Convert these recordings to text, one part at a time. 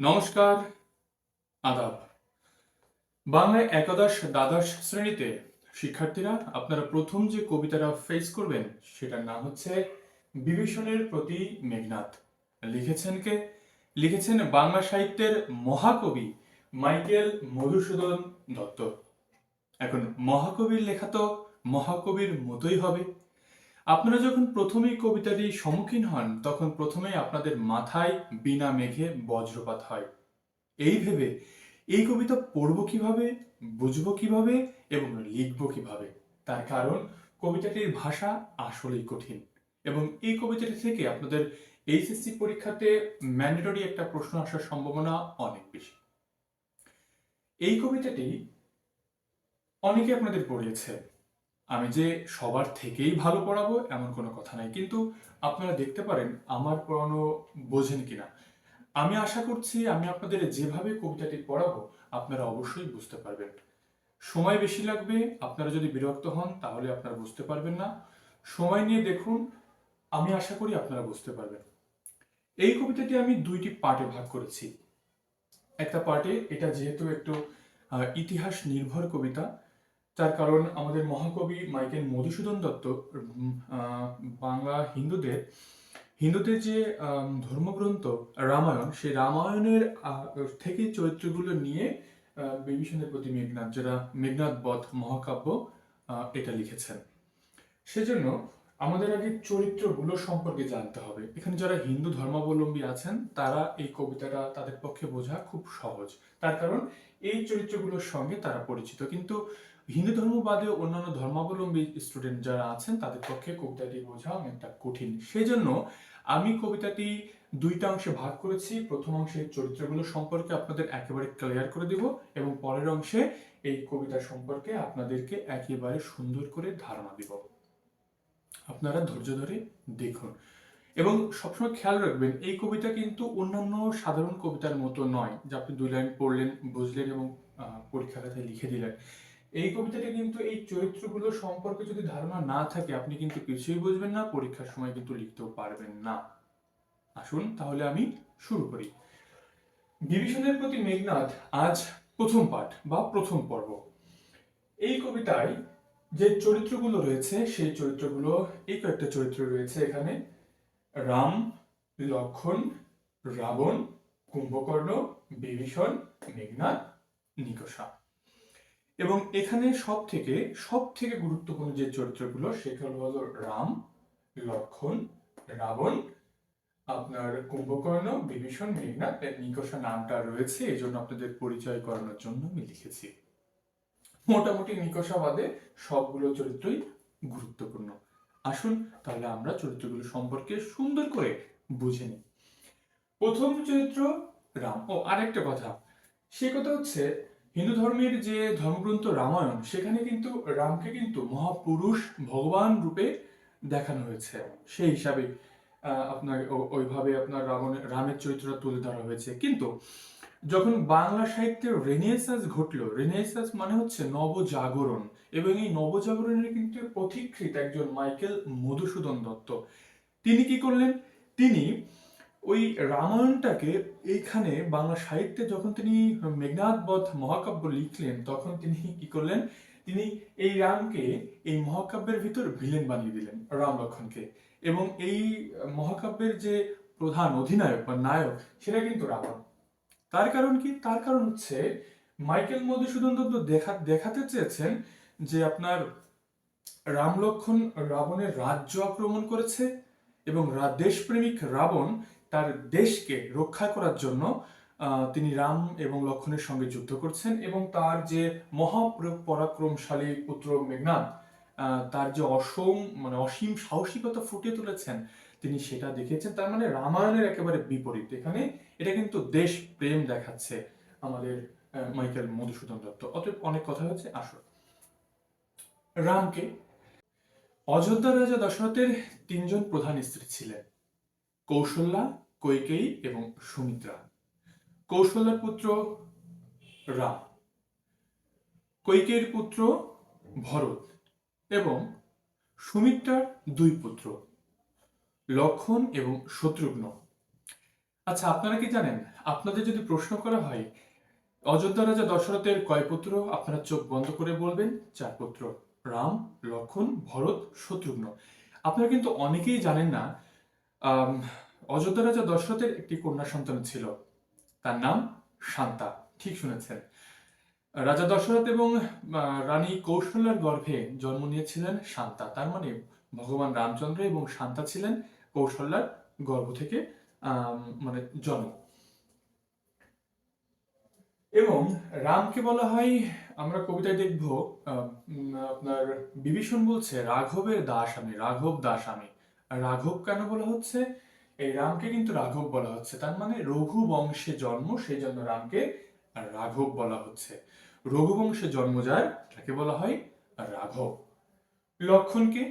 নমস্কার, আদাব। বাংলায় একাদশ দ্বাদশ শ্রেণীতে শিক্ষার্থীরা আপনারা প্রথম যে কবিতাটা ফেস করবেন, সেটার নাম হচ্ছে বিভীষণের প্রতি মেঘনাথ। লিখেছেন কে? লিখেছেন বাংলা সাহিত্যের মহাকবি মাইকেল মধুসূদন দত্ত। এখন মহাকবির লেখা তো মহাকবির মতোই হবে। আপনারা যখন প্রথমেই কবিতাটি সম্মুখীন হন, তখন প্রথমেই আপনাদের মাথায় বিনা মেঘে বজ্রপাত হয়। এই ভেবে এই কবিতা পড়ব কীভাবে, বুঝব কীভাবে এবং লিখব কীভাবে? তার কারণ, কবিতাটির ভাষা আসলেই কঠিন এবং এই কবিতাটি থেকে আপনাদের এইচএসসি পরীক্ষাতে ম্যান্ডেটরি একটা প্রশ্ন আসার সম্ভাবনা অনেক বেশি। এই কবিতাটি অনেকে আপনাদের পড়িয়েছে। আমি যে সবার থেকেই ভালো পড়াবো এমন কোনো কথা নাই। কিন্তু আপনারা দেখতে পারেন আমার পড়ানো বোঝেন কিনা। আমি আশা করছি আমি আপনাদের যেভাবে কবিতাটি পড়াবো আপনারা অবশ্যই বুঝতে পারবেন। সময় বেশি লাগবে, আপনারা যদি বিরক্ত হন তাহলে আপনারা বুঝতে পারবেন না। সময় নিয়ে দেখুন, আমি আশা করি আপনারা বুঝতে পারবেন। এই কবিতাটি আমি দুইটি পার্টে ভাগ করেছি। একটা পার্টে এটা যেহেতু একটু ইতিহাস নির্ভর কবিতা তার কারণ আমাদের মহাকবি মাইকেল মধুসূদন দত্ত বাংলা হিন্দুদের হিন্দুদের যে ধর্মগ্রন্থ রামায়ণ, সেই রামায়ণের থেকে চরিত্রগুলো নিয়ে বিভীষণের প্রতি মেঘনাথ যারা মেঘনাথ বধ মহাকাব্য এটা লিখেছেন। সেজন্য আমাদের আগে চরিত্রগুলো সম্পর্কে জানতে হবে। এখানে যারা হিন্দু ধর্মাবলম্বী আছেন, তারা এই কবিতাটা তাদের পক্ষে বোঝা খুব সহজ। তার কারণ এই চরিত্রগুলোর সঙ্গে তারা পরিচিত। কিন্তু হিন্দু ধর্ম বাদে অন্যান্য ধর্মাবলম্বী স্টুডেন্ট যারা আছেন, তাদের পক্ষে কবিতাটি বোঝা অনেকটা কঠিন। সেজন্য আমি কবিতাটি দুইটা অংশে ভাগ করেছি। প্রথম অংশের চরিত্রগুলো সম্পর্কে আপনাদের একেবারে ক্লিয়ার করে দেব এবং পরের অংশে এই কবিতা সম্পর্কে আপনাদেরকে একেবারে সুন্দর করে ধারণা দিব। আপনারা ধৈর্য ধরে দেখুন। এবং সবসময় খেয়াল রাখবেন, এই কবিতা কিন্তু অন্যান্য সাধারণ কবিতার মতো নয়, যে আপনি দুই লাইন পড়লেন, বুঝলেন এবং পরীক্ষা খাতায় লিখে দিলেন। এই কবিতাটা কিন্তু এই চরিত্রগুলো সম্পর্কে যদি ধারণা না থাকে, আপনি কিন্তু কিছুই বুঝবেন না, পরীক্ষার সময় কিন্তু লিখতেও পারবেন না। আসুন তাহলে আমি শুরু করি। বিভীষণের প্রতি মেঘনাথ আজ প্রথম পাঠ বা প্রথম পর্ব। এই কবিতায় যে চরিত্রগুলো রয়েছে, সেই চরিত্রগুলো, এই কয়েকটা চরিত্র রয়েছে এখানে। রাম, লক্ষণ, রাবণ, কুম্ভকর্ণ, বিভীষণ মেঘনাথ নিকষা। এবং এখানে সব থেকে সব থেকে গুরুত্বপূর্ণ যে চরিত্রগুলো সেগুলো হলো রাম, লক্ষণ, রাবণ, আপনার কুম্ভকর্ণ, বিভীষণ মেঘনাথ নিকষা নামটা রয়েছে এই জন্য আপনাদের পরিচয় করানোর জন্য আমি লিখেছি। মোটামুটি নিকষা বাদে সবগুলো চরিত্রই গুরুত্বপূর্ণ। আসুন তাহলে আমরা চরিত্রগুলো সম্পর্কে সুন্দর করে বুঝে নিই। প্রথম চরিত্র রাম। ও আরেকটা কথা, সে কথা হচ্ছে হিন্দু ধর্মের যে ধর্মগ্রন্থ রামায়ণ, সেখানে কিন্তু রামকে কিন্তু মহাপুরুষ ভগবান রূপে দেখানো হয়েছে। সেই হিসাবে আপনার ওইভাবে আপনার রাবণের রামের চরিত্রটা তুলে ধরা হয়েছে। কিন্তু যখন বাংলা সাহিত্যের রেনেসাস ঘটলো রেনেসাস মানে হচ্ছে নবজাগরণ এবং এই নবজাগরণের কিন্তু পথিকৃত একজন মাইকেল মধুসূদন দত্ত। তিনি কি করলেন? তিনি ওই রামায়ণটাকে এইখানে বাংলা সাহিত্যে যখন তিনি মেঘনাথ বধ মহাকাব্য লিখলেন, তখন তিনি কি করলেন? তিনি এই রামকে এই মহাকাব্যের ভিতর ভিলেন বানিয়ে দিলেন, রাম লক্ষণকে। এবং এই মহাকাব্যের যে প্রধান অধিনায়ক বা নায়ক, সেটা কিন্তু রাবণ। তার কারণ কি? তার কারণ হচ্ছে মাইকেল মধুসূদন দত্ত দেখা, দেখাতে চেয়েছেন যে আপনার রাম লক্ষণ রাবণের রাজ্য আক্রমণ করেছে এবং দেশপ্রেমিক রাবণ তার দেশকে রক্ষা করার জন্য তিনি রাম এবং লক্ষণের সঙ্গে যুদ্ধ করছেন এবং তার যে মহাপরাক্রমশালী পুত্র মেঘনাথ তার যে অসম মানে অসীম সাহসিকতা ফুটিয়ে তুলেছেন, তিনি সেটা দেখিয়েছেন। তার মানে রামায়ণের একেবারে বিপরীত। এখানে এটা কিন্তু দেশ প্রেম দেখাচ্ছে আমাদের মাইকেল মধুসূদন দত্ত। অতএব অনেক কথা হচ্ছে আসল রামকে অযোধ্যা রাজা দশরথের তিনজন প্রধান স্ত্রী ছিলেন। কৌশল্যা কৈকেয়ী এবং সুমিত্রা। কৌশল্যার পুত্র রাম কৈকেয়ীর পুত্র ভরত এবং সুমিত্রার দুই পুত্র, লক্ষণ এবং শত্রুঘ্ন। আচ্ছা আপনারা কি জানেন? আপনাদের যদি প্রশ্ন করা হয়, অযোধ্যা রাজা দশরথের কয় পুত্র? আপনারা চোখ বন্ধ করে বলবেন, চার পুত্র। রাম, লক্ষণ, ভরত, শত্রুঘ্ন। আপনারা কিন্তু অনেকেই জানেন না অযোধ্যা রাজা দশরথের একটি কন্যা সন্তান ছিল। তার নাম শান্তা। ঠিক শুনেছেন। রাজা দশরথ এবং রানী কৌশল্যার গর্ভে জন্ম নিয়েছিলেন শান্তা। তার মানে ভগবান রামচন্দ্র এবং শান্তা ছিলেন কৌশল্যার গর্ভ থেকে মানে জন্ম। এবং রামকে বলা হয়, আমরা কবিতায় দেখব আপনার বিভীষণ বলছে, রাঘবের দাস আমি, রাঘব দাস আমি। রাঘব কেন বলা হচ্ছে? এই রামকে কিন্তু রাঘব বলা হচ্ছে। তার মানে রঘু বংশে জন্ম, সেই জন্য রামকে রাঘব বলা হচ্ছে। রঘু বংশে জন্ম যার, তাকে বলা হয় রাঘব। লক্ষণকে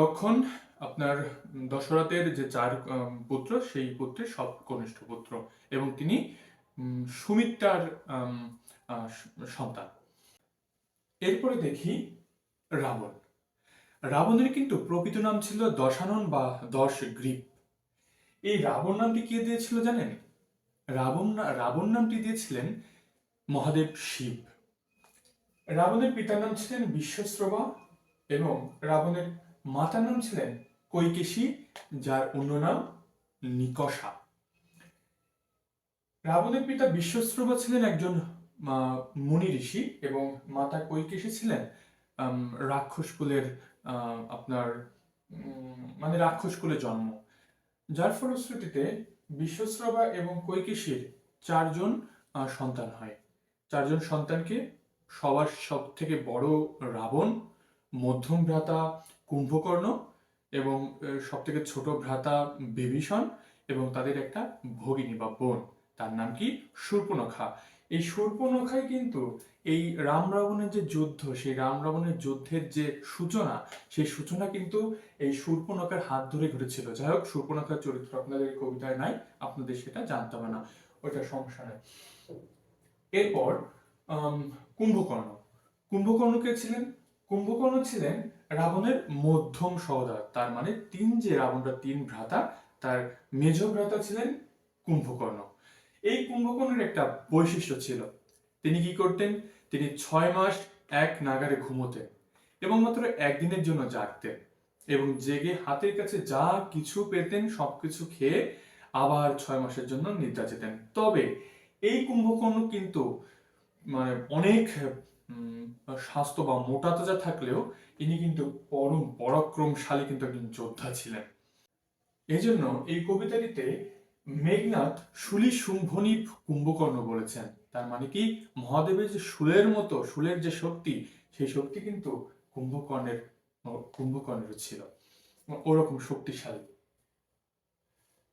লক্ষণ আপনার দশরথের যে চার পুত্র, সেই পুত্রের সব কনিষ্ঠ পুত্র এবং তিনি সুমিত্রার সন্তান। এরপরে দেখি রাবণ। রাবণের কিন্তু প্রকৃত নাম ছিল দশানন বা দশ গ্রীব। এই রাবণ নামটি কে দিয়েছিল জানেন? রাবণ রাবণ নামটি দিয়েছিলেন মহাদেব শিব। রাবণের পিতার নাম ছিলেন বিশ্বশ্রবা এবং রাবণের মাতার নাম ছিলেন কৈকেশী, যার অন্য নাম নিকষা। রাবণের পিতা বিশ্বশ্রবা ছিলেন একজন মুনি ঋষি এবং মাতা কৈকেশী ছিলেন রাক্ষস কুলের আপনার মানে রাক্ষস কুলে জন্ম। যার ফলশ্রুতিতে বিশ্বশ্রবা এবং কৈকেশীর চারজন সন্তান হয়। চারজন সন্তানকে সবার সব থেকে বড় রাবণ, মধ্যম ভ্রাতা কুম্ভকর্ণ এবং সব থেকে ছোট ভ্রাতা বিভীষণ এবং তাদের একটা ভগিনী বা বোন। তার নাম কি? শূর্পণখা। এই শূর্পণখাই কিন্তু এই রাম রাবণের যে যুদ্ধ, সেই রাম রাবণের যুদ্ধের যে সূচনা, সেই সূচনা কিন্তু এই শূর্পণখার হাত ধরে ঘটেছিল। যাই হোক শূর্পণখার চরিত্র আপনাদের কবিতায় নাই, আপনাদের সেটা জানতে হবে না, ওইটা সমস্যা নেই। এরপর কুম্ভকর্ণ কুম্ভকর্ণ। কে ছিলেন, কুম্ভকর্ণ ছিলেন রাবণের মধ্যম সহোদর, তার মানে তিন যে রাবণরা তিন ভ্রাতা, তার মেজ ভ্রাতা ছিলেন কুম্ভকর্ণ। এই কুম্ভকর্ণের একটা বৈশিষ্ট্য ছিল। তিনি কি করতেন? তিনি ছয় মাস এক নাগারে ঘুমোতেন এবং মাত্র একদিনের জন্য জাগতেন এবং জেগে হাতের কাছে যা কিছু পেতেন, সবকিছু খেয়ে আবার ছয় মাসের জন্য নিদ্রা যেতেন তবে এই কুম্ভকর্ণ কিন্তু মানে অনেক স্বাস্থ্য বা মোটা তাজা থাকলেও ইনি কিন্তু পরম পরাক্রমশালী কিন্তু একজন যোদ্ধা ছিলেন। এই জন্য এই কবিতাটিতে মেঘনাথ শুলি শুম্ভনীপ কুম্ভকর্ণ বলেছেন। তার মানে কি? মহাদেবের যে শুলের মতো, শুলের যে শক্তি, সেই শক্তি কিন্তু কুম্ভকর্ণের কুম্ভকর্ণের ছিল। ওরকম শক্তিশালী।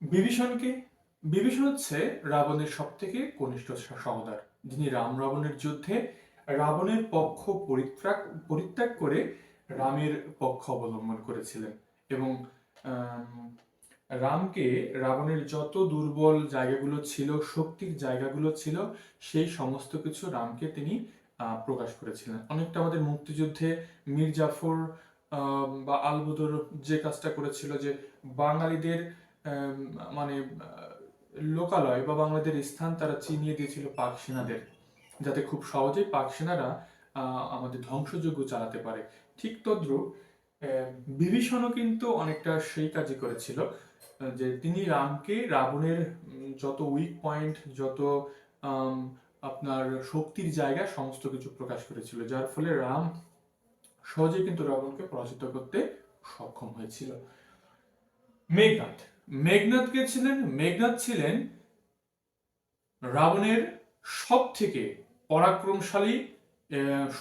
বিভীষণকে, বিভীষণ হচ্ছে রাবণের সব থেকে কনিষ্ঠ সহোদর, যিনি রাম রাবণের যুদ্ধে রাবণের পক্ষ পরিত্যাগ পরিত্যাগ করে রামের পক্ষ অবলম্বন করেছিলেন। এবং রামকে রাবণের যত দুর্বল জায়গাগুলো ছিল, শক্তির জায়গাগুলো ছিল, সেই সমস্ত কিছু রামকে তিনি প্রকাশ করেছিলেন। অনেকটা আমাদের মুক্তিযুদ্ধে মীর জাফর বা আলবদর যে কাজটা করেছিল যে বাঙালিদের মানে লোকালয় বা বাংলাদেশের স্থান তারা চিনিয়ে দিয়েছিল পাক সেনাদের, যাতে খুব সহজেই পাক সেনারা আমাদের ধ্বংসযজ্ঞ চালাতে পারে। ঠিক তদ্রুপ বিভীষণও কিন্তু অনেকটা সেই কাজই করেছিল। যে তিনি রামকে, রাবণের যত উইক পয়েন্ট যত আপনার শক্তির জায়গা, সমস্ত কিছু প্রকাশ করেছিল। যার ফলে রাম সহজে কিন্তু রাবণকে পরাজিত করতে সক্ষম হয়েছিল। মেঘনাথ। মেঘনাথ কে ছিলেন? মেঘনাথ ছিলেন রাবণের সব থেকে পরাক্রমশালী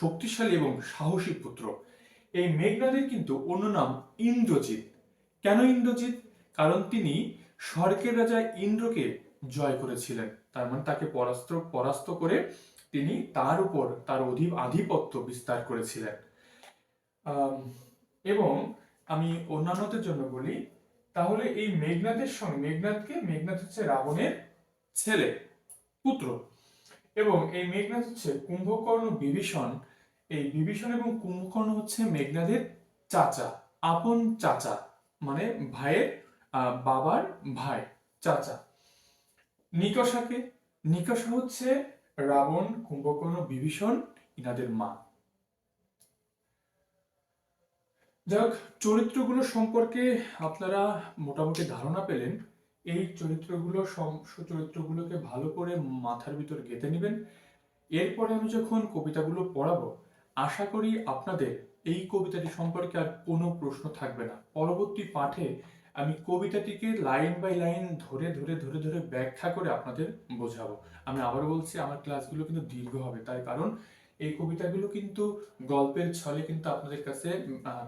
শক্তিশালী এবং সাহসী পুত্র। এই মেঘনাথের কিন্তু অন্য নাম ইন্দ্রজিৎ। কেন ইন্দ্রজিৎ? কারণ তিনি স্বর্গের রাজা ইন্দ্রকে জয় করেছিলেন। তার মানে তাকে পরাস্ত পরাস্ত করে তিনি তার উপর, তার অধি আধিপত্য বিস্তার করেছিলেন। এবং আমি অন্যান্যদের জন্য বলি, তাহলে এই মেঘনাথের সঙ্গে মেঘনাথকে মেঘনাথ হচ্ছে রাবণের ছেলে, পুত্র। এবং এই মেঘনাথ হচ্ছে কুম্ভকর্ণ বিভীষণ। এই বিভীষণ এবং কুম্ভকর্ণ হচ্ছে মেঘনাথের চাচা, আপন চাচা মানে ভাইয়ের বাবার ভাই, চাচা। নিকষাকে, নিকষা হচ্ছে রাবণ, কুম্ভকর্ণ, বিভীষণ, ইনাদের মা। যাক চরিত্রগুলো সম্পর্কে আপনারা মোটামুটি ধারণা পেলেন। এই চরিত্রগুলো চরিত্রগুলোকে ভালো করে মাথার ভিতর গেঁথে নেবেন। এরপরে আমি যখন কবিতাগুলো পড়াবো, আশা করি আপনাদের এই কবিতাটি সম্পর্কে আর কোনো প্রশ্ন থাকবে না। পরবর্তী পাঠে আমি কবিতাটিকে লাইন বাই লাইন ধরে ধরে ধরে ধরে ব্যাখ্যা করে আপনাদের বোঝাবো। আমি আবার বলছি, আমার ক্লাসগুলো কিন্তু দীর্ঘ হবে তাই কারণ এই কবিতাগুলো কিন্তু গল্পের ছলে কিন্তু আপনাদের কাছে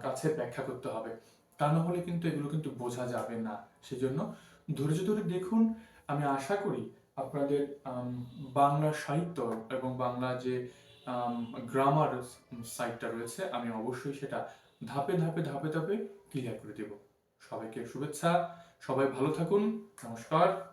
কাছে ব্যাখ্যা করতে হবে। তা না হলে কিন্তু এগুলো কিন্তু বোঝা যাবে না। সেজন্য ধৈর্য ধরে দেখুন, আমি আশা করি আপনাদের বাংলা সাহিত্য এবং বাংলা যে গ্রামার সাইটটা রয়েছে, আমি অবশ্যই সেটা ধাপে ধাপে ধাপে ধাপে ক্লিয়ার করে দেব। সবাইকে শুভেচ্ছা। সবাই ভালো থাকুন। নমস্কার।